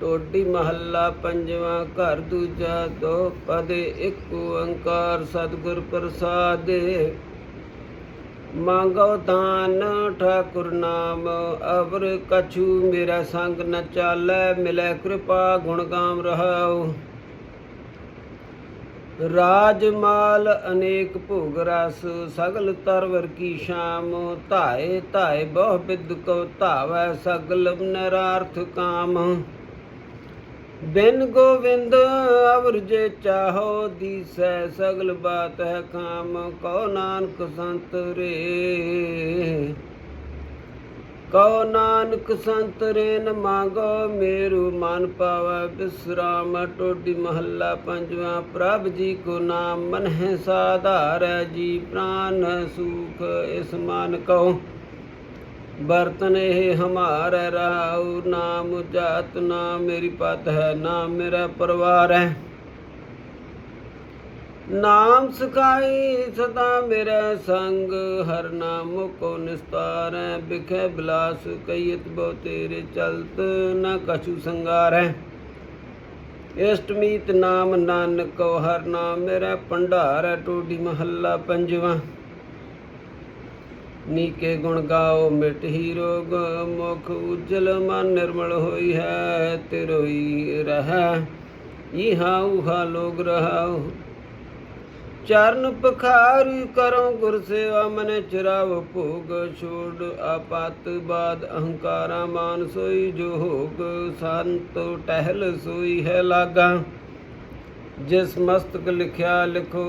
ਟੋਡੀ ਮਹੱਲਾ ਪੰਜਵਾਂ, ਘਰ ਦੂਜਾ, ਦੋ ਪਦੇ, ਇੱਕ ਓੰਕਾਰ, ਸਤਿਗੁਰ ਪ੍ਰਸਾਦਿ। ਮੰਗੋ ਦਾਨ ਠਾਕੁਰ ਨਾਮ, ਅਵਰ ਕਛੂ, ਮੇਰਾ ਸੰਗ ਨ ਚਾਲੈ, ਮਿਲੈ ਕਿਰਪਾ, ਗੁਣ ਗਾਮ ਰਹਾਉ। ਰਾਜ ਮਾਲ ਅਨੇਕ ਭੋਗ ਰਸ, ਸਗਲ ਤਰਵਰ ਕੀ ਸ਼ਾਮ। ਧਾਏ ਧਾਏ ਬਹੁ ਬਿਦ ਕੋ ਧਾਵੈ, ਸਗਲ ਨਰਾਰਥ ਕਾਮ। ਬਿਨ ਗੋਵਿੰਦ ਅਵਰ ਜੇ ਚਾਹੋ ਦੀਸੈ ਸਗਲ ਬਾਤ ਹੈ ਖਾਮ, ਕਉ ਨਾਨਕ ਸੰਤ ਰੇ। ਕਉ ਨਾਨਕ ਸੰਤ ਰੇ ਨ ਮਾਗੋ ਮੇਰੂ, ਮਨ ਪਾਵੈ ਬਿਸਰਾਮ, ਟੋਡੀ ਮਹੱਲਾ ਪੰਜਵਾਂ। ਪ੍ਰਭ ਜੀ ਕੋ ਨਾਮ ਮਨ ਹੈ ਸਾਧਾਰੈ, ਜੀ ਪ੍ਰਾਨ ਸੁਖ ਇਸ ਮਨ ਕਉ। ਬਰਤਨ ਇਹ ਹਮਾਰ ਰਾਉ ਨਾਮ ਜਾਤ, ਨਾ ਮੇਰੀ ਪਤ ਹੈ, ਨਾ ਮੇਰਾ ਪਰਿਵਾਰ ਹੈ। ਨਾਮ ਸਿਖਾਈ ਸਦਾ ਮੇਰਾ ਸੰਗ, ਹਰ ਨਾਮ ਕੋ ਨਿਸਤਾਰੈ ਬਿਖੈ ਬਿਲਾਸ ਕਈਤ ਬੋ ਤੇਰੇ ਚਲਤ, ਨਾ ਕਛੂ ਸੰਗਾਰੈ ਇਸ਼ਟਮੀਤ ਨਾਮ ਨਾਨਕ ਹਰ ਨਾਮ ਮੇਰਾ ਭੰਡਾਰ ਹੈ, ਟੋਡੀ ਮਹੱਲਾ ਪੰਜਵਾਂ। ਨੀਕੇ ਗੁਣ ਗਾਓ ਮਿਟ ਹੀ ਰੋਗ ਮੁਖ ਉਜਲ ਮਨ ਨਿਰਮਲ ਹੋਈ ਹੈ ਤਿਰੋਈ ਰਹਿ। ਇਹਾ ਉਹਾ ਲੋਗ ਰਹਾਉ। ਚਰਨ ਪਖਾਰ ਕਰੋ ਗੁਰ ਸੇਵਾ, ਮਨ ਚਰਾਵ ਭੋਗ ਛੋੜ ਆਪਤ ਬਾਦ ਅਹੰਕਾਰਾ ਮਾਨ ਸੋਈ, ਜੋ ਹੋਗ ਸੰਤ ਟਹਿਲ ਸੋਈ ਹੈ ਲਾਗਾ। ਜਿਸ ਮਸਤਕ ਲਿਖਿਆ ਲਿਖੋ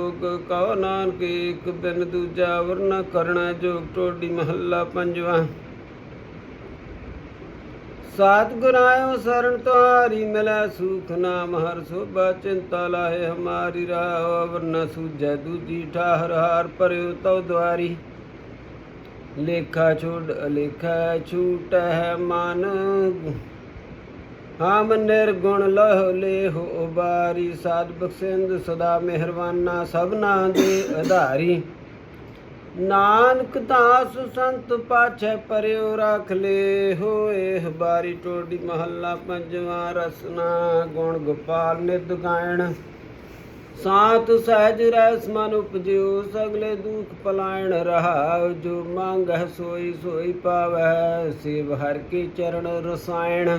ਕਉ ਨਾਨਕ ਏਕ ਬਿਨ ਦੂਜਾ ਵਰਨਾ ਕਰਣਾ ਜੋਗ ਟੋਡੀ ਮਹੱਲਾ ਪੰਜਵਾ। ਸਾਤ ਗੁਰਾਇਓ ਸਰਣ ਤੁਹਾਰੀ ਮਿਲੈ ਸੁਖ ਨਾਮ ਹਰ ਸੋਭਾ, ਚਿੰਤਾ ਲਾਹੇ ਹਮਾਰੀ ਰਾਹ, ਵਰਨਾ ਸੂਝੈ ਦੂਜੀ ਠਾਹਰ ਹਾਰ ਪਰਿਉ ਤਉ ਦੁਆਰੀ। ਲੇਖਾ ਛੋੜ ਅਲੇਖਾ ਛੂਟ ਹੈ ਮਨ ਹਮ ਨਿਰਗੁਣ ਲਹ ਲੇਹੁ ਉਬਾਰੀ, ਸਾਧ ਬਖਸ਼ਿੰਦ ਸਦਾ ਮਿਹਰਬਾਨਾ, ਸਭਨਾ ਦੇ ਆਧਾਰੀ ਨਾਨਕ ਦਾਸ ਸੰਤ ਪਾਛੈ ਪਰਿਉ ਰਖ ਲੇ ਹੋਏ ਬਾਰੀ ਟੋਡੀ ਮਹੱਲਾ ਪੰਜਵਾਂ ਰਸਨਾ, ਗੁਣ ਗੋਪਾਲ ਨਿਤ ਗਾਇਣ। ਸਾਤ ਸਹਿਜ ਰਸ ਮਨ ਉਪਜਿਓ ਸਗਲੇ ਦੁਖ ਪਲਾਇਣ ਰਹਾ ਜੋ ਮੰਗਹਿ ਸੋਈ ਸੋਈ ਪਾਵੈ ਸੇਵ ਹਰ ਕੀ ਚਰਨ ਰਸਾਇਣ।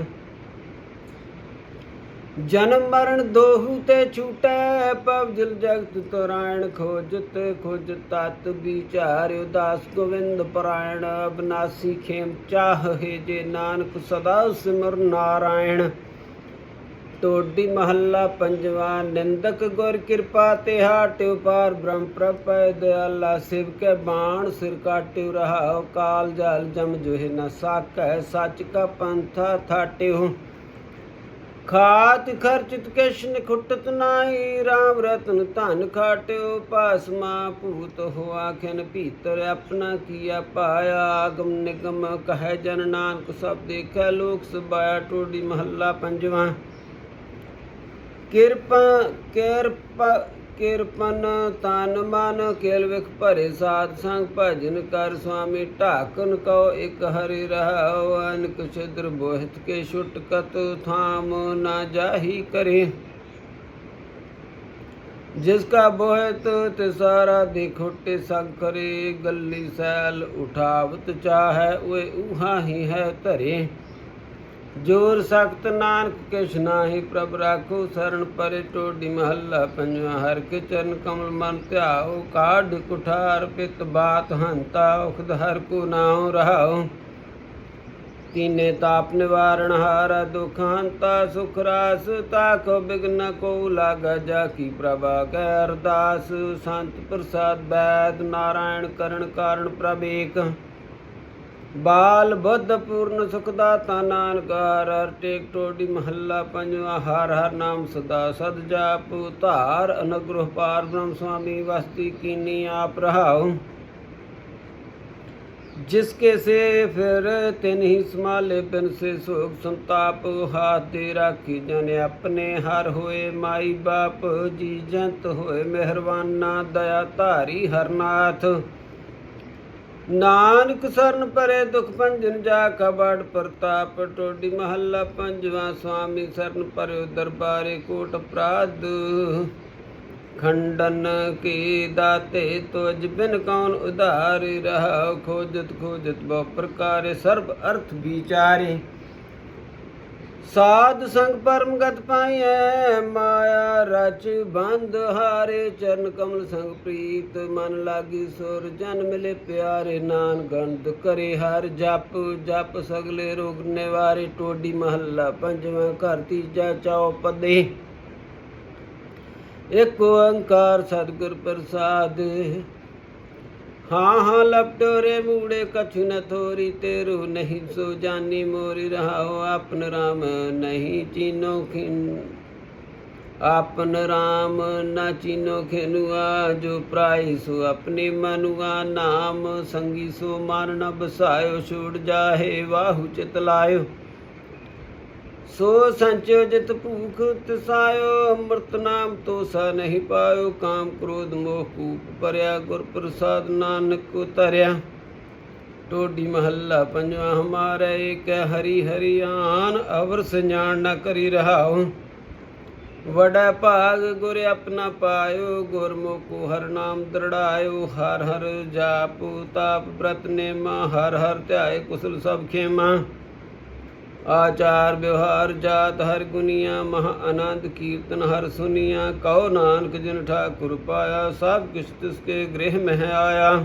ਜਨਮ ਮਰਨ ਦੋਹੂ ਤੇ ਛੂਟੈ, ਪਵ ਦਿਲ ਜਗਤ ਤਰਾਇਣ ਖੋਜਤ ਖੋਜ ਤਤ ਵਿਚਾਰ, ਉਦਾਸ ਗੋਵਿੰਦ ਪਰਾਇਣ, ਅਬਨਾਸੀ ਖੇਮ ਚਾਹੇ ਜੇ ਨਾਨਕ ਸਦਾ ਸਿਮਰ ਨਾਰਾਇਣ। ਟੋਡੀ ਮਹੱਲਾ ਪੰਜਵਾ, ਨਿੰਦਕ ਗੁਰ ਕਿਰਪਾ ਤੇ ਹਾਟਿਉ ਪਾਰ ਬ੍ਰਹਮ ਪ੍ਰਪੈ ਦਇਆਲਾ ਸਿਵ ਕੈ ਬਾਣ, ਸਿਰ ਕਾਟਿਉ ਰਹਾਉ, ਕਾਲ ਜਲ ਜਮ ਜੋਹਿ ਨ ਸਾਕੈ ਸੱਚ ਕਾ ਪੰਥਾ ਥਾਟਿਉ। ਖਾਤ ਖਰਚਿਤ ਕਿਛ ਨਿਖੁੱਟਤ ਨਾਹੀ RAM ਰਤਨ ਧਨ ਖਾਟਿਓ ਪਾਸਮਾ ਭੂਤ ਹੋ ਖਿਨ ਭੀਤਰ ਆਪਣਾ ਕੀਆ ਪਾਇਆ। ਆਗਮ ਨਿਗਮ ਕਹੈ, ਜਨ ਨਾਨਕ ਸਭ ਦੇਖੈ, ਲੋਕ ਸਬਾਇਆ ਟੋਡੀ ਮਹੱਲਾ ਪੰਜਵਾਂ। ਕਿਰਪਾ ਕਿਰਪਾ ਕਿਰਪਨ ਤਨ ਮਨ ਕੇਲ ਵਿਖ ਭਰੇ ਸਾਧ ਸੰਗ ਭਜਨ ਕਰ ਸੁਆਮੀ ਢਾਕਨ ਕਉ ਇਕ ਹਰਿ ਰਹਾਉ, ਅਨਕ ਛਿਦਰ ਬੋਹਿਤ ਕੇ ਛੁਟਕਤ ਥਾਮ ਨਾ ਜਾਹੀ ਕਰੇ। ਜਿਸ ਕਾ ਬੋਹਿਤ ਤੇ ਸਾਰਾ ਦੇਖੋਟੇ ਸੰਗ ਕਰੇ, ਗੱਲੀ ਸੈਲ ਉਠਾਵਤ ਚਾਹੈ ਓਏ ਉਹਾ ਹੀ ਹੈ ਧਰੇ। ਜੋਰ ਸਖਤ ਨਾਨਕ ਕਿਛ ਨਾਹੀ ਪ੍ਰਭ ਰਾਖੋ ਸਰਣ ਪਰੇ ਟੋਡੀ ਮਹੱਲਾ ਪੰਜਵਾ, ਹਰ ਕੇ ਚਰਨ ਕਮਲ ਮਨ ਧਿਆਓ, ਕਾਢ ਕੁਠਾਰ ਪਿਤ ਬਾਤ ਹੰਤਾ, ਉਖਦ ਹਰ ਕੋ ਨਾਉ ਰਹਾਉ। ਤੀਨੇ ਤਾਪ ਨਿਵਾਰਣ ਹਾਰਾ ਦੁਖ ਹੰਤਾ, ਸੁਖ ਰਾਸ ਤਾਕੋ ਬਿਗਨ ਕੋ ਲਾਗਾ ਜਾ ਕੀ ਪ੍ਰਭਾ ਕੈ ਅਰਦਾਸ। ਸੰਤ ਪ੍ਰਸਾਦ ਬੈਦ, ਨਾਰਾਇਣ ਕਰਨ ਕਾਰਣ ਪ੍ਰਭ ਏਕ ਬਾਲ ਬੁੱਧ ਪੂਰਨ ਸੁਖ ਦਾਤਾ ਨਾਨਕ ਹਰ ਹਰ ਟੇਕ ਟੋਡੀ ਮਹੱਲਾ ਪੰਜਵਾ ਹਰ ਹਰ ਨਾਮ ਸਦਾ ਸਦ ਜਾਪ ਧਾਰ ਅਨਗ੍ਰਹ ਪਾਰ ਬ੍ਰਹਮ ਸੁਆਮੀ ਵਸਤੀ ਕੀਨੀ ਆਪ ਰਹਾਉ जिसके से फिर तिन ही संभाले बिन से शोक संताप हाथ दे राखी जने अपने हर होए माई बाप जी जंत होए मेहरबाना दया धारी हरनाथ ਨਾਨਕ ਸਰਨ ਪਰੇ ਦੁਖ ਭੰਜਨ ਜਾ ਕਬੜ ਪ੍ਰਤਾਪ ਟੋਡੀ ਮਹੱਲਾ ਪੰਜਵਾ ਸੁਆਮੀ ਸਰਨ ਪਰਿਓ ਦਰਬਾਰੇ ਕੋਟ ਅਪਰਾਧ। ਖੰਡਨ ਕੀ ਦਾਤੇ ਤੁਜ ਬਿਨ ਕੌਣ ਉਧਾਰ ਰਹਾ ਖੋਜਤ ਖੋਜਤ ਬਹੁ ਪ੍ਰਕਾਰੇ, ਸਰਬ ਅਰਥ ਵਿਚਾਰੇ। ਸਾਧ ਸੰਗ ਪਰਮਗਤ ਪਾਈਐ, ਮਾਇਆ ਰਚ ਬੰਧ ਹਾਰੇ, ਚਰਨ ਕਮਲ ਸੰਗ ਪ੍ਰੀਤ, ਮਨ ਲਾਗੀ ਸੁਰ ਜਨ ਮਿਲੇ ਪਿਆਰੇ ਨਾਨ ਗੰਦ ਕਰੇ ਹਰ ਜਪ ਜਪ ਸਗਲੇ ਰੋਗ ਨਿਵਾਰੇ, ਟੋਡੀ ਮਹੱਲਾ ਪੰਜਵਾਂ ਘਰ ਤੀਜਾ ਚੌ ਪਦੇ। ਇੱਕ ਓੰਕਾਰ ਸਤਿਗੁਰ ਪ੍ਰਸਾਦ ਹਾਂ ਹਾਂ ਲਪਟੋਰੇ ਮੂੜੇ ਕਛੁ ਨ ਥੋਰੀ, ਤੇਰੂ ਨਹੀਂ ਸੋ ਜਾਨੀ ਮੋਰੀ, ਰਹਾਓ ਆਪਨ ਰਾਮ ਨਹੀਂ ਚੀਨੋ ਖਿਨ ਆਪਨ ਰਾਮ ਨਾ ਚੀਨੋ ਖਿਨੁਆ, ਜੋ ਪ੍ਰਾਈ ਸੋ ਆਪਣੀ ਮਨੁਆ, ਨਾਮ ਸੰਗੀ ਸੋ ਮਨ ਨ ਬਸਾਇਓ, ਛੂੜ ਜਾਹੇ, ਵਾਹੂ ਚਿਤ ਲਾਇਓ। ਸੋ ਸੰਚਿਓ ਜਿਤ ਭੂਖ ਤਿਸਾਇਓ ਅੰਮ੍ਰਿਤ ਨਾਮ ਤੋਸਾ ਨਹੀਂ ਪਾਇਓ, ਕਾਮ ਕ੍ਰੋਧ ਮੋਹ ਕੂਪ ਪਰਿਆ ਗੁਰ ਪ੍ਰਸਾਦ ਨਾਨਕ ਉਤਰਿਆ। ਟੋਡੀ ਮਹੱਲਾ ਪੰਜਵਾ, ਹਮਾਰੇ ਏਕ ਹਰੀ ਹਰੀ ਆਨ, ਅਵਰ ਸੰਜਾਣ ਨਾ ਕਰੀ ਰਹਾਉ। ਵਡਾ ਭਾਗ ਗੁਰ ਆਪਣਾ ਪਾਇਓ ਗੁਰਮੁਖ ਹਰ ਨਾਮ ਦਰੜਾਇਓ। ਹਰ ਹਰ ਜਾਪ, ਤਾਪ ਬ੍ਰਤ ਨੇਮਾ, ਹਰ ਹਰ ਧਿਆਏ ਕੁਸਲ ਸਭ ਖੇਮਾ। ਆਚਾਰ ਵਿਵਹਾਰ ਜਾਤ ਹਰ ਗੁਨੀਆ, ਮਹਾ ਆਨੰਦ ਕੀਰਤਨ ਹਰ ਸੁਨੀਆ, ਕਉ ਨਾਨਕ ਜਿਨ ਠਾਕੁਰ ਪਾਇਆ, ਸਭ ਕਿਛ ਤਿਸ ਕੇ ਗ੍ਰਹਿ ਮਹਿ ਆਇਆ।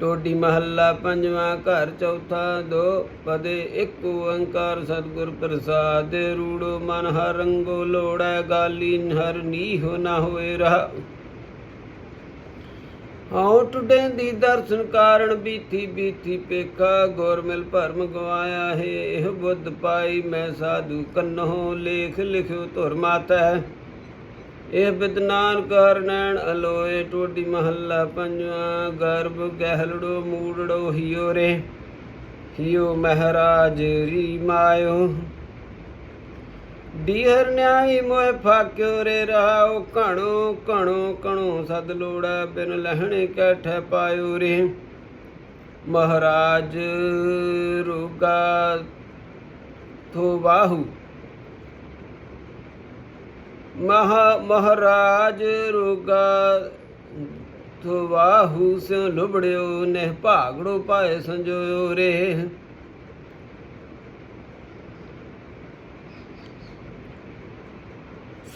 ਟੋਡੀ ਮਹੱਲਾ ਪੰਜਵਾਂ, ਘਰ ਚੌਥਾ, ਦੋ ਪਦੇ ਇੱਕ ਓੰਕਾਰ, ਸਤਿਗੁਰ ਪ੍ਰਸਾਦ ਰੂੜੋ, ਮਨ ਹਰ ਰੰਗੋ ਲੋੜੈ ਗਾਲੀ ਹਰ ਨੀਹ ਨਾ ਹੋਏ ਰਹਾ। ਹਉ ਟੁੱਟੇਂਦੀ ਦਰਸ਼ਨ ਕਾਰਣ ਬੀਥੀ ਬੀਥੀ ਪੇਖਾ ਗੁਰ ਮਿਲ ਭਰਮ ਗਵਾਇਆ ਹੈ, ਇਹ ਬੁੱਧ ਪਾਈ ਮੈਂ ਸਾਧੂ ਕੰਨੋ ਲੇਖ ਲਿਖਿਓ ਧੁਰ ਮਾਤੈ। ਇਹ ਬਿਦਨਾਨ ਕਰ ਨੈਣ ਅਲੋਏ, ਟੋਡੀ ਮਹੱਲਾ ਪੰਜਵਾ, ਗਰਭ ਗਹਿਲੜੋ ਮੂੜੜੋ ਹਿਓ ਰੇ। ਹਿਓ ਮਹਾਰਾਜ ਰੀ ਮਾਇਓ। ਡੀਹਰ ਨਿਆਈ ਮੋਇ ਫਾਕਿਓ ਰੇ ਰਹਾਉ ਘਣੋ ਘਣੋ ਘਣੋ ਸਦ ਲੋੜਾ ਬਿਨ ਲਹਿਣੇ ਕੈਠੈ ਪਾਇਓ ਰੇ। ਮਹਾਰਾਜ ਰੋਗਾ ਥੋ ਬਾਹੂ ਮਹਾ, ਮਹਾਰਾਜ ਰੋਗਾ ਥੋ ਬਾਹੂ ਸਿਉ ਲੁਬੜਿਓ ਨੇ ਭਾਗੜੋ ਪਾਏ ਸੰਜੋਇਓ ਰੇ।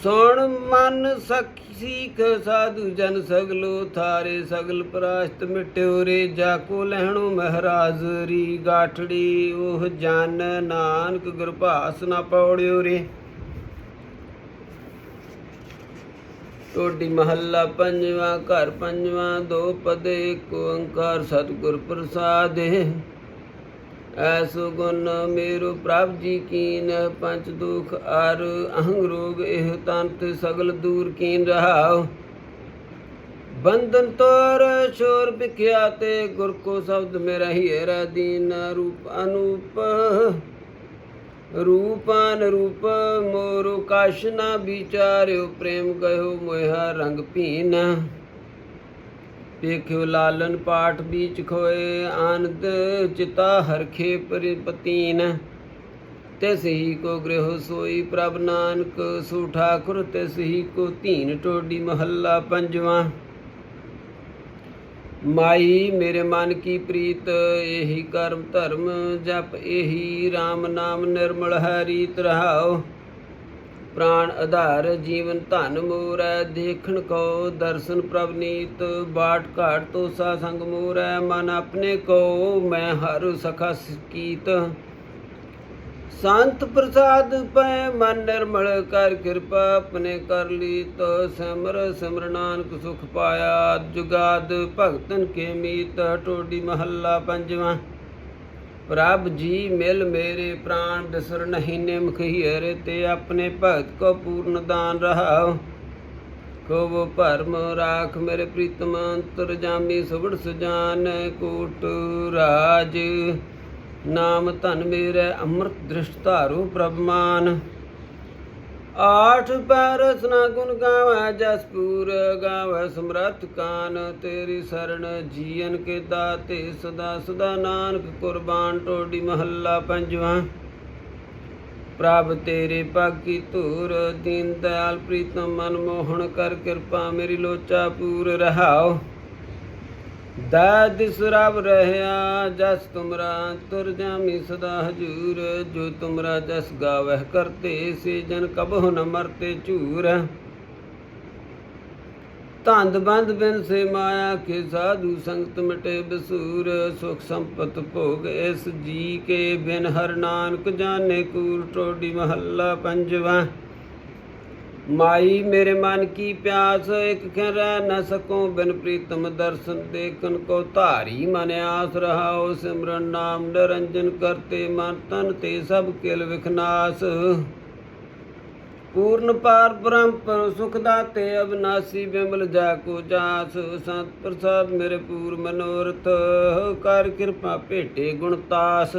ਸੁਣ ਮਨ ਸਖੀਖ ਸਾਧੂ ਜਨ ਸਗਲੋ ਥਾਰੇ ਸਗਲ ਪ੍ਰਾਸ਼ਤ ਮਿਟਿਓ ਰੇ ਜਾ ਕੋ ਲੈਣੋ ਮਹਾਰਾਜ ਰੀ ਗਾਠੜੀ, ਉਹ ਜਨ ਨਾਨਕ ਗੁਰਭਾਸ ਨਾ ਪੌੜਿਓ ਰੇ। ਟੋਡੀ ਮਹੱਲਾ ਪੰਜਵਾਂ, ਘਰ ਪੰਜਵਾਂ, ਦੋ ਪਦੇ, ਇੱਕ ਓੰਕਾਰ ਸਤਿਗੁਰ ਪ੍ਰਸਾਦ। ਐਸੋ ਗੁਣ ਮੇਰੋ ਪ੍ਰਭ ਜੀ ਕੀਨ ਪੰਚ ਦੁਖ ਅਰ ਅਹੰਗ ਰੋਗ, ਇਹ ਤੰਤ ਸਗਲ ਦੂਰ ਕੀਨ ਰਹਾਉ। ਬੰਧਨ ਤੋਰ ਸ਼ੋਰ ਵਿਖਿਆ ਤੇ ਗੁਰ ਕੋ ਸ਼ਬਦ ਮੇਰਾ ਰਹੀਏ ਰ ਦੀਨ, ਰੂਪ ਅਨੂਪ। ਰੂਪਾਨ ਰੂਪ ਮੋਰੋ ਕਾਸ਼ ਨਾ ਵਿਚਾਰਿਓ, ਪ੍ਰੇਮ ਗਇਓ ਮੋਹਾ ਰੰਗ ਭੀਨ। ਵੇਖਿਓ ਲਾਲਨ ਪਾਠ ਬੀਚ ਖੋਏ, ਆਨੰਦ ਚਿਤਾ ਹਰਖੇ ਪਰਿਪਤੀਨ ਤਿਸ ਹੀ ਕੋ ਗ੍ਰਹਿ ਸੋਈ ਪ੍ਰਭ ਨਾਨਕ ਸੋ ਠਾਕੁਰ ਤਿਸ ਹੀ ਕੋ ਧੀਨ ਟੋਡੀ ਮਹੱਲਾ ਪੰਜਵਾਂ। ਮਾਈ ਮੇਰੇ ਮਨ ਕੀ ਪ੍ਰੀਤ, ਇਹੀ ਕਰਮ ਧਰਮ ਜਪ, ਇਹੀ RAM ਨਾਮ ਨਿਰਮਲ ਹੈ ਰੀਤ ਰਹਾਓ ਪ੍ਰਾਣ ਆਧਾਰ, ਜੀਵਨ ਧਨ ਮੋਰੈ ਦੇਖਣ ਕੋ ਦਰਸ਼ਨ ਪ੍ਰਭ ਨੀਤ, ਬਾਟ ਘਾਟ ਤੋ ਸਾ ਸੰਗ ਮੋਰੈ ਮਨ ਆਪਣੇ ਕੋ, ਮੈਂ ਹਰ ਸਖਾ ਕੀਤ ਸੰਤ ਪ੍ਰਸਾਦ ਪੈ ਮਨ ਨਿਰਮਲ ਕਰ ਕਿਰਪਾ, ਆਪਣੇ ਕਰ ਲੀ ਤੋ ਸਿਮਰ ਸਿਮਰ ਨਾਨਕ ਸੁਖ ਪਾਇਆ, ਜੁਗਾਦ ਭਗਤਨ ਕੇ ਮੀਤ, ਟੋਡੀ ਮਹੱਲਾ ਪੰਜਵਾਂ। ਪ੍ਰਭ ਜੀ, ਮਿਲ ਮੇਰੇ ਪ੍ਰਾਣ, ਬਿਸਰ ਨਹੀਂ ਨਿਮਖ ਹੀਰੇ, ਤੇ ਆਪਣੇ ਭਗਤ ਕੋ ਪੂਰਨ ਦਾਨ ਰਹਾਉ। ਕੋਵ ਭਰਮ ਰਾਖ ਮੇਰੇ ਪ੍ਰੀਤਮ, ਅੰਤਰ ਜਾਮੀ ਸੁਗੜ ਸੁਜਾਨ, ਕੋਟ ਰਾਜ। ਨਾਮ ਧਨ ਮੇਰੇ, ਅੰਮ੍ਰਿਤ ਦ੍ਰਿਸ਼ਟ ਧਾਰੂ ਪ੍ਰਭਮਾਨ। ਆਠ ਪੈਰ ਰਸਨਾ ਗੁਣ ਗਾਵੇ ਜਸਪੂਰ ਗਾਵੇ, ਸਮਰਥ ਕਾਨ ਤੇਰੀ ਸਰਣ ਜੀਵਨ ਕੇ ਦਾਤੇ ਸਦਾ ਸਦਾ ਨਾਨਕ ਕੁਰਬਾਨ ਟੋਡੀ ਮਹੱਲਾ ਪੰਜਵਾਂ। ਪ੍ਰਭ ਤੇਰੇ ਪਾਕੀ ਧੂਰ, ਦੀਨ ਦਇਆਲ ਪ੍ਰੀਤਮ ਮਨ ਮੋਹਣ ਕਰ ਕਿਰਪਾ ਮੇਰੀ ਲੋਚਾ ਪੂਰ ਰਹਾਓ। ਦਾਦ ਸੁਰਬ ਰਹਿਆ, ਜਸ ਤੁਮਰਾ ਤੁਰ ਜਾਮੀ ਸਦਾ ਹਜੂਰ, ਜੋ ਤੁਮਰਾ ਜਸ ਗਾਵਹਿ ਕਰਤੇ, ਸੇ ਜਨ ਕਬਹੁ ਨ ਮਰਤੇ ਝੂਰ। ਧੰਦ ਬੰਦ ਬਿਨ ਸੇ ਮਾਇਆ ਕੇ ਸਾਧੂ ਸੰਗਤ ਮਿਟੇ ਬਸੂਰ, ਸੁਖ ਸੰਪਤ ਭੋਗ ਇਸ ਜੀ ਕੇ ਬਿਨ ਹਰ ਨਾਨਕ ਜਾਣੇ ਕੂਰ, ਟੋਡੀ ਮਹੱਲਾ ਪੰਜਵਾ। ਮਾਈ ਮੇਰੇ ਮਨ ਕੀ ਪਿਆਸ, ਇਕ ਖਿਨ ਰਹਿ ਨ ਸਕੋ ਬਿਨ ਪ੍ਰੀਤਮ ਦਰਸ਼ਨ ਦੇਖਨ ਕੋ ਧਾਰੀ ਮਨ ਆਸ ਰਹਾਉ, ਸਿਮਰਨ ਨਾਮ ਨਿਰੰਜਨ ਕਰਤੇ ਮਨ ਤਨ ਤੇ ਸਭ ਕਿਲ ਵਿਖਨਾਸ ਪੂਰਨ ਪਾਰ ਬ੍ਰਹਮ ਪਰ ਸੁਖ ਦਾਤੇ, ਅਬਨਾਸੀ ਬਿਮਲ ਜਾ ਕੋ ਜਾਸ। ਸੰਤ ਪ੍ਰਸਾਦ ਮੇਰੇ ਪੂਰ ਮਨੋਰਥ, ਕਰ ਕਿਰਪਾ ਭੇਟੇ ਗੁਣਤਾਸ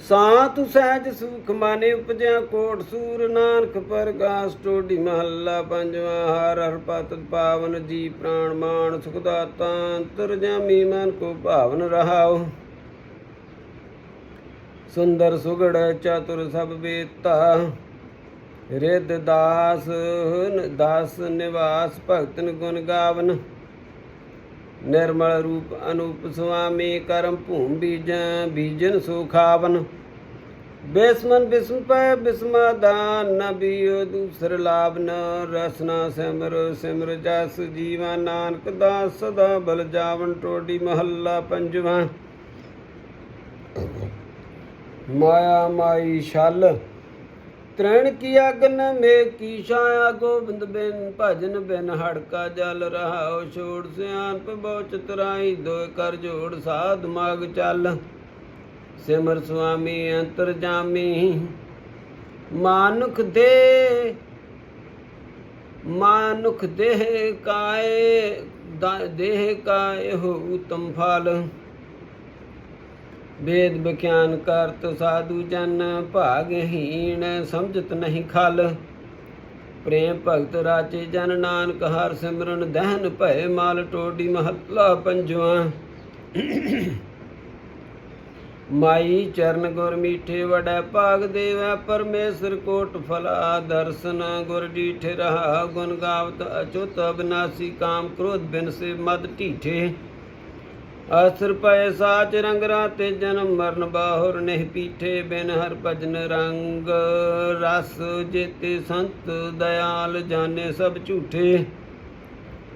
ਸਾਤ ਸਹਿਜ ਸੁਖ ਮਾਨੇ ਉਪਜਿਆ ਕੋਟ ਸੂਰ ਨਾਨਕ ਪਰਗਾਸ ਟੋਡੀ ਮਹੱਲਾ ਪੰਜਵਾ, ਹਰ ਹਰ ਪਤ ਪਾਵਨ ਜੀ ਪ੍ਰਾਣ ਮਾਨ ਸੁਖ ਦਾਤਾ ਅੰਤਰ ਜਾਮੀ ਮਨ ਕੋ ਭਾਵਨ ਰਹਾਉ। ਸੁੰਦਰ ਸੁਗੜ ਚਤੁਰ ਸਭ ਵੇਤਾ ਰਿੱਧ ਦਾਸ ਦਾਸ ਨਿਵਾਸ ਭਗਤਨ ਗੁਣ ਗਾਵਨ। ਨਿਰਮਲ ਰੂਪ ਅਨੂਪ ਸੁਆਮੀ ਕਰਮ ਭੂਮ ਬੀਜੈ, ਬੀਜਨ ਸੁਖਾਵਨ। ਬਿਸਮ ਪੈ ਬਿਸਮਾ ਦਾਨ, ਨ ਦੂਸਰ ਲਾਭ, ਨ ਰਸਨਾ ਸਿਮਰ ਸਿਮਰ ਜਸ ਜੀਵਾ, ਨਾਨਕ ਦਾਸ ਸਦਾ ਬਲ ਜਾਵਨ ਟੋਡੀ ਮਹੱਲਾ ਪੰਜਵਾਂ। ਮਾਇਆ ਮਾਈ ਛਲ। ਤ੍ਰਣ ਕੀ ਅਗਨ ਮੇ ਕੀ ਛਾਇਆ ਗੋਬਿੰਦ ਬਿਨ ਭਜਨ ਬਿਨ ਹੜਕਾ ਜਲ ਰਹਾਉ ਛੋੜ ਸਿਆਨ ਪਬੋ ਚਤਰਾਈ ਦੋ ਕਰ ਜੋੜ ਸਾਧ ਮਗ ਚੱਲ। ਸਿਮਰ ਸੁਆਮੀ ਅੰਤਰ ਜਾਮੀ। ਮਾਨੁਖ ਦੇ, ਮਾਨੁਖ ਦੇਹ ਕਾਏ ਦੇਹ ਕਾਏ ਹੋ ਉਤਮ ਫਲ ਵੇਦ ਵਿਖਿਆਨ ਕਰਤ ਸਾਧੂ ਜਨ ਭਾਗਹੀਣ, ਸਮਝਤ ਨਹੀਂ ਖਲ। ਪ੍ਰੇਮ ਭਗਤ ਰਾਚੇ ਜਨ ਨਾਨਕ, ਹਰ ਸਿਮਰਨ ਦਹਨ ਭੈ ਮਾਲ ਟੋਡੀ ਮਹੱਲਾ ਪੰਜਵਾਂ। ਮਾਈ ਚਰਨ ਗੁਰ ਮੀਠੇ ਵਡੈ ਭਾਗ ਦੇਵੈ, ਪਰਮੇਸ਼ਰ ਕੋਟ ਫਲਾ ਦਰਸ਼ਨ ਗੁਰ ਡੀਠੇ ਰਹਾ, ਗੁਣ ਗਾਵਤ ਅਚੁਤ ਅਬਨਾਸੀ ਕਾਮ ਕ੍ਰੋਧ ਬਿਨ ਸੇ ਮਦ ਢੀਠੇ। ਅਸਰ ਪਏ ਸਾਚ ਰੰਗ ਰਾਤੇ ਜਨਮ ਮਰਨ ਬਾਹੁਰ ਨਹੀਂ ਪੀਠੇ ਬਿਨ ਹਰ ਭਜਨ ਰੰਗ। ਰਸ ਜੇਤੇ ਸੰਤ ਦਇਆਲ ਜਾਣੇ ਸਭ ਝੂਠੇ।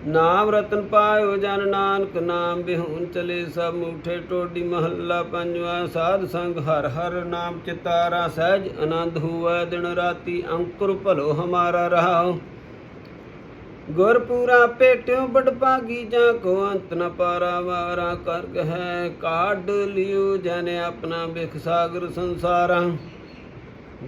ਨਾਮ ਰਤਨ ਪਾਇਓ ਜਨ ਨਾਨਕ, ਨਾਮ ਬਿਹੂਨ ਚਲੇ ਸਭ ਮੁਠੇ। ਟੋਡੀ ਮਹੱਲਾ ਪੰਜਵਾ, ਸਾਧ ਸੰਗ ਹਰ ਹਰ ਨਾਮ ਚਿਤਾਰਾ ਸਹਿਜ ਆਨੰਦ ਹੋਵੈ। ਦਿਨ ਰਾਤੀ ਅੰਕੁਰ ਭਲੋ ਹਮਾਰਾ ਰਹਾਓ ਗੁਰ ਪੂਰਾ ਭੇਟਿਓ ਬੜ ਭਾਗੀ ਜਾਂ ਕੋ ਅੰਤ ਨ ਪਾਰਾ ਕਰ ਹੈ, ਕਾਢ ਲਿਓ ਜਨ ਆਪਣਾ ਬਿਖ ਸਾਗਰ ਸੰਸਾਰਾਂ।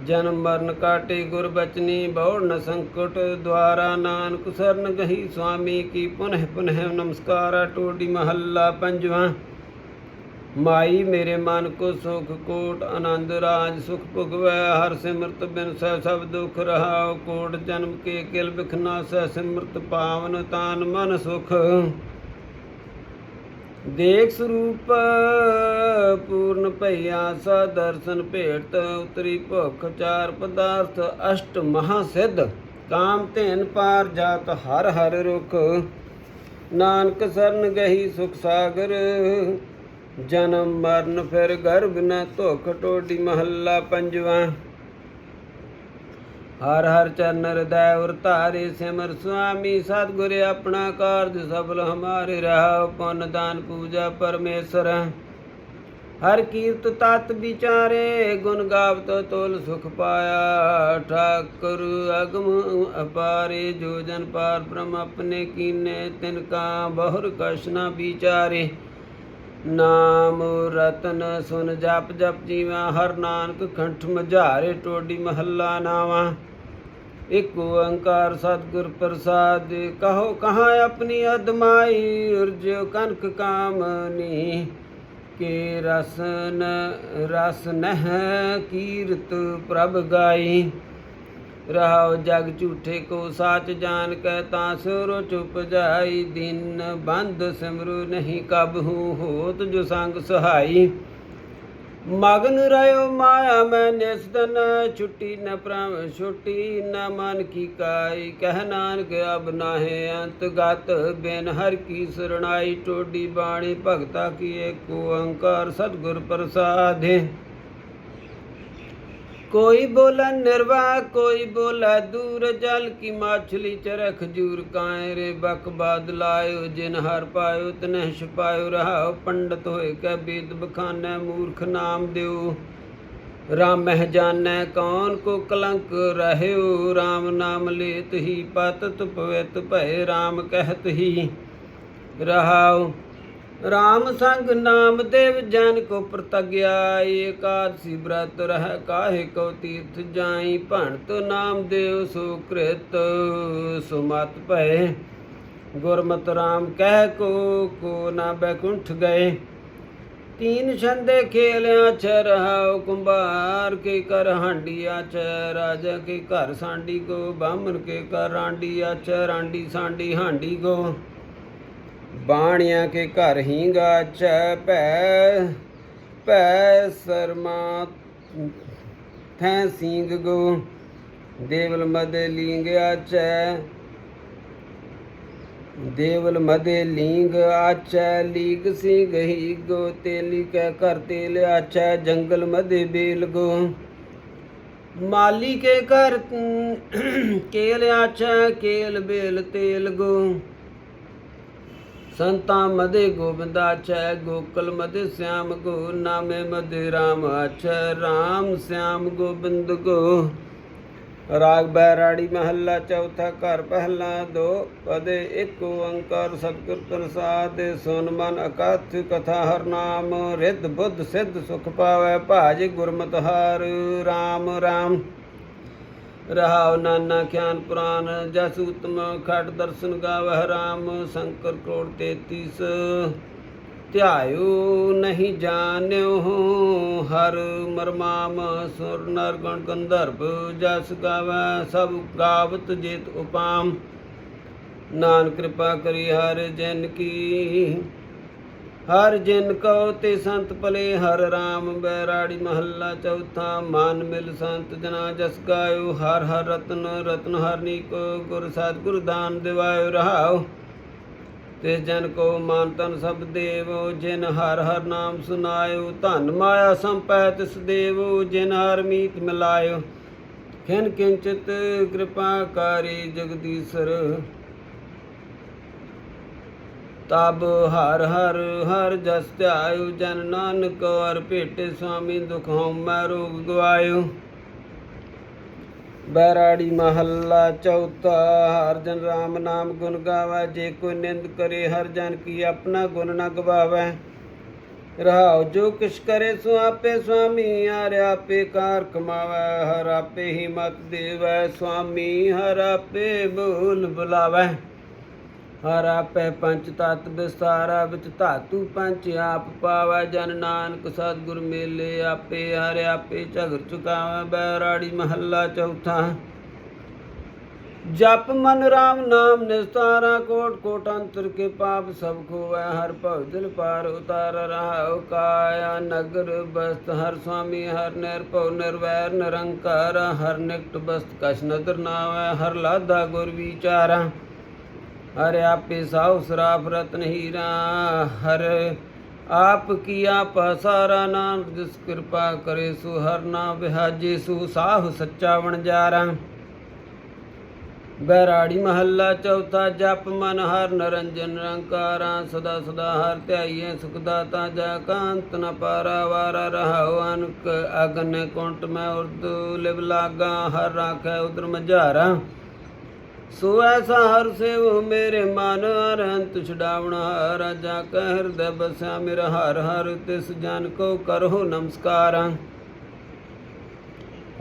ਜਨਮ ਮਰਨ ਕਾਟੇ ਗੁਰ ਬਚਨੀ ਬੌੜ ਨ ਸੰਕਟ ਦਵਾਰਾ ਨਾਨਕ ਸਰਨ ਗਹੀ, ਸੁਆਮੀ ਕੀ ਪੁਨਹ ਪੁਨਹ ਨਮਸਕਾਰਾ, ਟੋਡੀ ਮਹੱਲਾ ਪੰਜਵਾਂ। ਮਾਈ ਮੇਰੇ ਮਨ ਕੋ ਸੁਖ ਕੋਟ ਆਨੰਦ ਰਾਜ ਸੁਖ ਭੁਗਵੈ, ਹਰ ਸਿਮਰਤ ਬਿਨ ਸਹਿ ਸਭ ਦੁਖ ਰਹਾਉ, ਕੋਟ ਜਨਮ ਕੇ ਕਿਲ ਬਿਖਨਾ ਸਹਿ, ਸਿਮਰਤ ਪਾਵਨ ਤਾਨ ਮਨ ਸੁਖ। ਦੇਖ ਸਰੂਪ ਪੂਰਨ ਭਈਆ, ਸਾ ਦਰਸ਼ਨ ਭੇਟ ਉਤਰੀ ਭੁਖ, ਚਾਰ ਪਦਾਰਥ ਅਸ਼ਟ ਮਹਾ ਸਿੱਧ ਕਾਮ ਧੇਨ ਪਾਰ ਜਾਤ ਹਰ ਹਰ ਰੁਖ। ਨਾਨਕ ਸਰਨ ਗਹੀ ਸੁਖ ਸਾਗਰ ਜਨਮ ਮਰਨ ਫਿਰ ਗਰਭ ਨ ਧੋਖ ਟੋਡੀ ਮਹੱਲਾ ਪੰਜਵਾਂ। ਹਰ ਹਰ ਚਰਨ ਹਿਰਦੈ ਉਰ ਧਾਰੇ ਸਿਮਰ ਸੁਆਮੀ, ਸਤਿਗੁਰ ਆਪਣਾ ਕਾਰਜ ਸਫਲ ਹਮਾਰੇ ਰਹਾ, ਪੁੰਨ ਦਾਨ ਪੂਜਾ ਪਰਮੇਸ਼ਰ। ਹਰ ਕੀਰਤ ਤਤ ਵਿਚਾਰੇ, ਗੁਣ ਗਾਵਤ ਤੋਲ ਸੁਖ ਪਾਇਆ। ਠਾਕੁਰ ਅਗਮ ਅਪਾਰੇ, ਜੋ ਜਨ ਪਾਰ ਬ੍ਰਹਮ ਆਪਣੇ ਕੀਨੇ ਤਿਨ ਕਾ, ਬਹੁਰ ਕਸ਼ਨਾ ਨ ਵਿਚਾਰੇ। ਨਾਮ ਰਤਨ ਸੁਨ ਜਪ ਜਪ ਜੀਵਾ, ਹਰ ਨਾਨਕ ਕੰਠ ਮਝਾਰੇ ਟੋਡੀ ਮਹੱਲਾ ਨਾਵਾ। ਇਕ ਓੰਕਾਰ ਸਤਿਗੁਰ ਪ੍ਰਸਾਦ, ਕਹੋ ਕਹਾਂ ਆਪਣੀ ਅਦਮਾਈ, ਉਰਜ ਕਨਕ ਕਾਮਨੀ ਕੇ ਰਸਨ ਰਸ ਨਹ ਕੀਰਤ ਪ੍ਰਭ ਗਾਈ। ਰਹਾਉ ਜਗ ਝੂਠੇ ਕੋ ਸਾਚ ਜਾਣ ਕੈ ਤਾਂ ਸੁਰ ਚੁਪ ਜਾਈ ਦਿਨ। ਬੰਦ ਸਿਮਰੂ ਨਹੀਂ ਕਬਹੂ ਹੋਤ ਜੋ ਸੰਗ ਸਹਾਈ। ਮਗਨ ਰਹਿਓ ਮਾਇਆ ਮੈਂ ਨਿਸਦਨ, ਛੁੱਟੀ ਨ ਪ੍ਰਮ ਛੁੱਟੀ ਨ ਮਨ ਕੀ ਕਾਈ। ਕਹਿ ਨਾਨਕ ਅਬ ਨਾਹੇ ਅੰਤ ਗਤ, ਬਿਨ ਹਰ ਕੀ ਸਰਣਾਈ। ਟੋਡੀ ਬਾਣੀ ਭਗਤਾ ਕੀ ਏਕ ਓੰਕਾਰ ਸਤਿਗੁਰ ਪ੍ਰਸਾਦਿ। ਕੋਈ ਬੋਲੇ ਨਿਰਵਾਹ ਕੋਈ ਬੋਲੇ ਦੂਰ, ਜਲ ਕੀ ਮਾਛਲੀ ਚਰਖ ਜੂਰ ਕਾਏ ਰੇ ਬਕ ਬਾਦ ਲਾਇਓ, ਜਿਨ ਹਰ ਪਾਇਓ, ਤਨਹਿ ਛਪਾਇਓ ਰਹਾਉ ਪੰਡਤ ਹੋਏ ਕੈ ਬੇਦ ਬਖਾਨੈ, ਮੂਰਖ ਨਾਮ ਦਿਓ। ਰਾਮ ਮਹਿ ਜਾਣੈ ਕੌਣ ਕੋ ਕਲੰਕ ਰਹਿਓ RAM ਨਾਮ ਲੇਤ ਹੀ ਪਤਤ ਪਵਿਤ ਭੈ RAM ਕਹਿਤ ਹੀ ਰਹਾਉ ਰਾਮ ਸੰਗ ਨਾਮ ਦੇਵ ਜਨ ਕੋ ਪ੍ਰਤਗਿਆ ਏਕਾਦਸੀ ਬ੍ਰਤ ਰਹਿ ਕਾਹੇ ਕੋ ਤੀਰਥ ਜਾਈ, ਭਣਤ ਨਾਮ ਦੇਵ ਸੋ ਸੁਮਤ ਭਏ। ਗੁਰਮਤਿ ਰਾਮ ਕਹਿ ਕੋ ਕੋ ਨਾ ਬੈਕੁੰਠ ਗਏ। ਤੀਨ ਛੰਦੇ ਖੇਲਿਆ ਚ ਰਹਾਉ ਕੁੰਭਾਰ, ਕੇ ਕਰ ਹਾਂਡੀਆ ਚ ਰਾਜਾ, ਕੇ ਘਰ ਸਾਂਡੀ ਕੋ ਬਾਹਮਣ, ਕੇ ਕਰ ਰਾਂਡੀਆ ਚ ਰਾਂਡੀ ਸਾਂਡੀ ਹਾਂਡੀ ਕੋ ਬਾਣੀਆਂ ਕੇ ਘਰ ਹੀਂਗਾ ਚੈ ਭੈ ਭੈ ਸਰਮਾ ਥੈ ਸਿੰਘ ਗੋ, ਦੇਵਲ ਮਦੇ ਲਿੰਗ ਚੈ ਦੇਵਲ ਮਦੇ ਲੀਂਗ ਆਚੈ ਲੀਗ ਸੀ ਹੀ ਗੋ, ਤੇਲੀ ਕੈ ਕਰ ਤੇਲ ਆਚੈ, ਜੰਗਲ ਮਦੇ ਬੇਲ ਗੋ। ਮਾਲੀ ਕੇ ਘਰ ਕੇਲ ਆਚੈ, ਕੇਲ ਬੇਲ ਤੇਲ ਗੋ। ਸੰਤਾ ਮਦੇ ਗੋਬਿੰਦਾਚੈ ਗੋਕਲ ਮਦੇ ਸਿਆਮ ਗੋ ਨਾਮੇ ਮਦੇ ਰਾਮ ਆਚੈ ਰਾਮ ਸਿਆਮ ਗੋਬਿੰਦ ਗੋ ਰਾਗ ਬੈਰਾੜੀ ਮਹੱਲਾ ਚੌਥਾ ਘਰ ਪਹਿਲਾ ਦੋ, ਪਦੇ ਇੱਕ ਓੰਕਾਰ ਸਤਿਗੁਰ ਪ੍ਰਸਾਦ ਸੁਨ ਮਨ ਅਕਥ ਕਥਾ ਹਰ ਨਾਮ, ਰਿੱਧ ਬੁੱਧ ਸਿੱਧ ਸੁਖ ਪਾਵੈ ਭਾਜ ਗੁਰਮਤਿ ਹਰ ਰਾਮ ਰਾਮ। ਰਹਾਉ ਨਾਨਾ ਖਿਆਨ ਪੁਰਾਨ, ਜਸ ਉਤਮ ਖਟ ਦਰਸ਼ਨ ਗਾਵਹਿ ਰਾਮ, ਸ਼ੰਕਰ ਕਰੋੜ 33 ਧਿਆਇਓ ਨਹੀਂ ਜਾਣਿਓ, ਹਰ ਮਰਮਾਮ ਸੁਰ ਨਰ ਗਣ ਗੰਧਰਵ, ਜਸ ਗਾਵੈ ਸਭ ਗਾਵਤ ਜੇਤ ਉਪਾਮ। ਨਾਨ ਕਿਰਪਾ ਕਰੀ ਹਰ ਜਨ ਕੀ ਹਰ ਜਿਨ ਕਉ ਤੇ ਸੰਤ ਭਲੇ, ਹਰ ਰਾਮ ਬੈਰਾੜੀ ਮਹੱਲਾ ਚੌਥਾ, ਮਾਨ ਮਿਲ ਸੰਤ ਜਨਾ ਜਸ ਗਾਇਓ, ਹਰ ਹਰ ਰਤਨ ਰਤਨ ਹਰਨੀ ਕੋ ਗੁਰ ਸਤਿਗੁਰ ਦਾਨ ਦਿਵਾਇਓ ਰਹਾਉ ਤੇ ਜਨ ਕੋ ਮਾਨ ਤਨ ਸਭ ਦੇਵੋ, ਜਿਨ ਹਰ ਹਰ ਨਾਮ ਸੁਨਾਇਓ, ਧਨ ਮਾਇਆ ਸੰਪੈ ਤਿਸ ਦੇਵ, ਜਿਨ ਹਰ ਮੀਤ ਮਿਲਾਇਓ। ਖਿਨ ਕਿੰਚਿਤ ਕਿਰਪਾ ਕਰੀ ਜਗਦੀਸ਼ਰ ਤਬ ਹਰ ਹਰ ਹਰ ਜਸ ਧਿਆਇਓ, ਜਨ ਨਾਨਕ ਹਰ ਭੇਟੇ ਸੁਆਮੀ ਦੁਖ ਹਉਮੈ ਰੋਗ ਗਵਾਇਓ। ਬੈਰਾੜੀ ਮਹੱਲਾ ਚੌਥਾ, ਹਰ ਜਨ ਰਾਮ ਨਾਮ ਗੁਣ ਗਾਵੇ, ਜੇ ਕੋਈ ਨਿੰਦ ਕਰੇ ਹਰ ਜਨ ਕੀ ਆਪਣਾ ਗੁਣ ਨਾ ਗਵਾਵੇ। ਰਹਾਉ ਜੋ ਕਿਛ ਕਰੇ ਸੋ ਆਪੇ ਸੁਆਮੀ, ਹਰ ਆਪੇ ਕਾਰ ਕਮਾਵੇ, ਹਰ ਆਪੇ ਹੀ ਮਤ ਦੇਵੈ, ਸੁਆਮੀ ਹਰ ਆਪੇ ਬੋਲ ਬੁਲਾਵੇ। ਹਰ ਆਪੈ ਪੰਚ ਤਤ ਵਿਸਤਾਰਾ ਵਿੱਚ ਧਾਤੂ ਪੰਚ ਆਪ ਪਾਵੈ। ਜਨ ਨਾਨਕ ਸਤਿਗੁਰ ਮੇਲੇ ਆਪੇ, ਹਰ ਆਪੇ ਝਗਰ ਚੁਕਾਵੈ, ਬੈਰਾੜੀ ਮਹੱਲਾ ਚੌਥਾ। ਜਪ ਮਨ ਰਾਮ ਨਾਮ ਨਿਸਤਾਰਾ, ਕੋਟ ਕੋਟ ਅੰਤਰ ਕੇ ਪਾਪ ਸਭ ਖੋਵੈ। ਹਰ ਭਵ ਦਿਲ ਪਾਰ ਉਤਾਰ ਰਹਾਉ ਕਾਇਆ ਨਗਰ ਬਸਤ। ਹਰ ਸੁਆਮੀ, ਹਰ ਨਿਰਭਉ ਨਿਰਵੈਰ, ਨਿਰੰਕਾਰ। ਹਰ ਨਿਕਟ ਬਸਤ ਕਛ ਨਦਰ ਨਾਵੈ, ਹਰ ਲਾਦਾ ਗੁਰ ਵਿਚਾਰਾ। ਹਰ ਆਪੇ ਸਾਉ ਸਰਾਫ ਰਤਨ ਹੀਰਾ, ਹਰ ਆਪ ਕੀਆ ਪਸਾਰਾ ਨਾਨਕ, ਜਿਸ ਕਿਰਪਾ ਕਰੇ ਸੋ ਹਰ ਨਾ ਵਿਹਾਜੇ, ਸੋ ਸਾਹ ਸੱਚਾ ਵਣਜਾਰਾ ਬੈਰਾੜੀ ਮਹੱਲਾ ਚੌਥਾ, ਜਪ ਮਨ ਹਰ ਨਰੰਜਨ ਨਿਰੰਕਾਰਾ ਸਦਾ ਸਦਾ ਹਰ ਧਿਆਈਏ ਸੁਖਦਾਤਾ ਜਾ ਕਾਂਤ, ਨ ਪਾਰਾ ਵਾਰਾ ਰਹਾਉ ਅਨਕ, ਅਗਨ ਕੁੰਟ ਮੈਂ ਉਰਦੂ ਲਿਵ ਲਾਗਾ, ਹਰ ਰਾਖੈ ਉਦਰ ਮਝਾਰਾ। ਸੋ ਐਸਾ ਹਰ ਸੇਵ ਮੇਰੇ ਮਨ ਅਰਹੰਤ ਛਡਾਵਣਾ ਰਾਜਾ ਕਹਿ ਹਿਰਦੈ ਬਸਿਆ ਮੇਰਾ ਹਰ ਹਰ ਤਿਸ ਜਨ ਕੋ ਕਰੋ ਨਮਸਕਾਰਾਂ।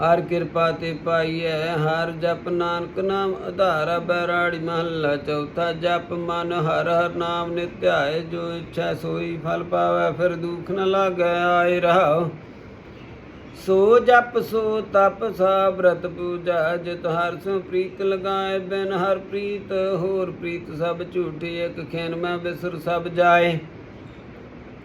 ਹਰ ਕਿਰਪਾ ਤੇ ਪਾਈਐ, ਹਰ ਜਪ ਨਾਨਕ ਨਾਮ ਆਧਾਰਾ ਬੈਰਾੜੀ ਮਹੱਲਾ ਚੌਥਾ ਜਪ ਮਨ, ਹਰ ਹਰ ਨਾਮ ਨਿਧਿਆਏ ਜੋ ਇੱਛਾ ਸੋਈ ਫਲ ਪਾਵੇ, ਫਿਰ ਦੁਖ ਨ ਲਾਗੈ, ਆਏ ਰਹਾਉ ਸੋ ਜਪ, ਸੋ ਤਪ, ਸਾ ਬ੍ਰਤ ਪੂਜਾ, ਜਿਤ ਹਰ ਸੋ ਪ੍ਰੀਤ ਲਗਾਏ ਬਿਨ ਹਰ ਪ੍ਰੀਤ, ਹੋਰ ਪ੍ਰੀਤ ਸਭ ਝੂਠੀ, ਇਕ ਖੇਨ ਮੈਂ ਬਿਸਰ ਸਭ ਜਾਏ।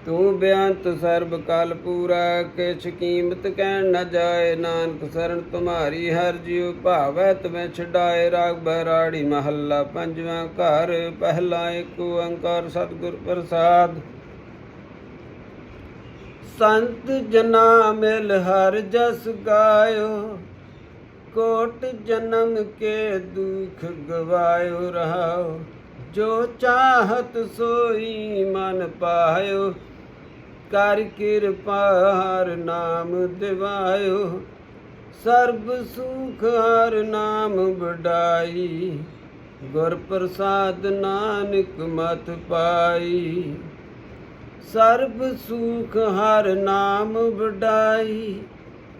ਤੂੰ ਬਿਆੰਤ ਸਰਬ ਕਾਲ ਪੂਰਾ, ਕਿਛ ਕੀਮਤ ਕਹਿਣ ਨਾ ਜਾਏ। ਨਾਨਕ ਸਰਨ ਤੁਮਾਰੀ, ਹਰ ਜਿਉ ਭਾਵੈ ਤਵੇਂ ਛਡਾਏ। ਰਾਗ ਬਰਾੜੀ ਮਹੱਲਾ, ਪੰਜਵਾਂ ਘਰ, ਪਹਿਲਾ ਏਕ ਓੰਕਾਰ, ਸਤਿਗੁਰ ਪ੍ਰਸਾਦ। ਸੰਤ ਜਨਾ ਮਿਲ ਹਰ ਜਸ ਗਾਇਓ, ਕੋਟ ਜਨਮ ਕੇ ਦੁਖ ਗਵਾਇਓ ਰਹਾਓ, ਜੋ ਚਾਹਤ ਸੋਈ ਮਨ ਪਾਇਓ, ਕਰ ਕਿਰਪਾ ਹਰ ਨਾਮ ਦਿਵਾਇਓ, ਸਰਬ ਸੁਖ ਹਰ ਨਾਮ ਵਡਾਈ, ਗੁਰ ਪ੍ਰਸਾਦ ਨਾਨਕ ਮਤ ਪਾਈ। ਸਰਬ ਸੁਖ ਹਰ ਨਾਮ ਵਡਾਈ,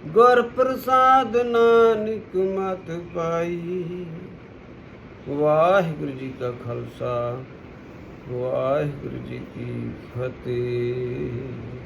ਗੁਰ ਪ੍ਰਸਾਦ ਨਾਨਕ ਮਤ ਪਾਈ। ਵਾਹਿਗੁਰੂ ਜੀ ਕਾ ਖਾਲਸਾ, ਵਾਹਿਗੁਰੂ ਜੀ ਕੀ ਫਤਿਹ।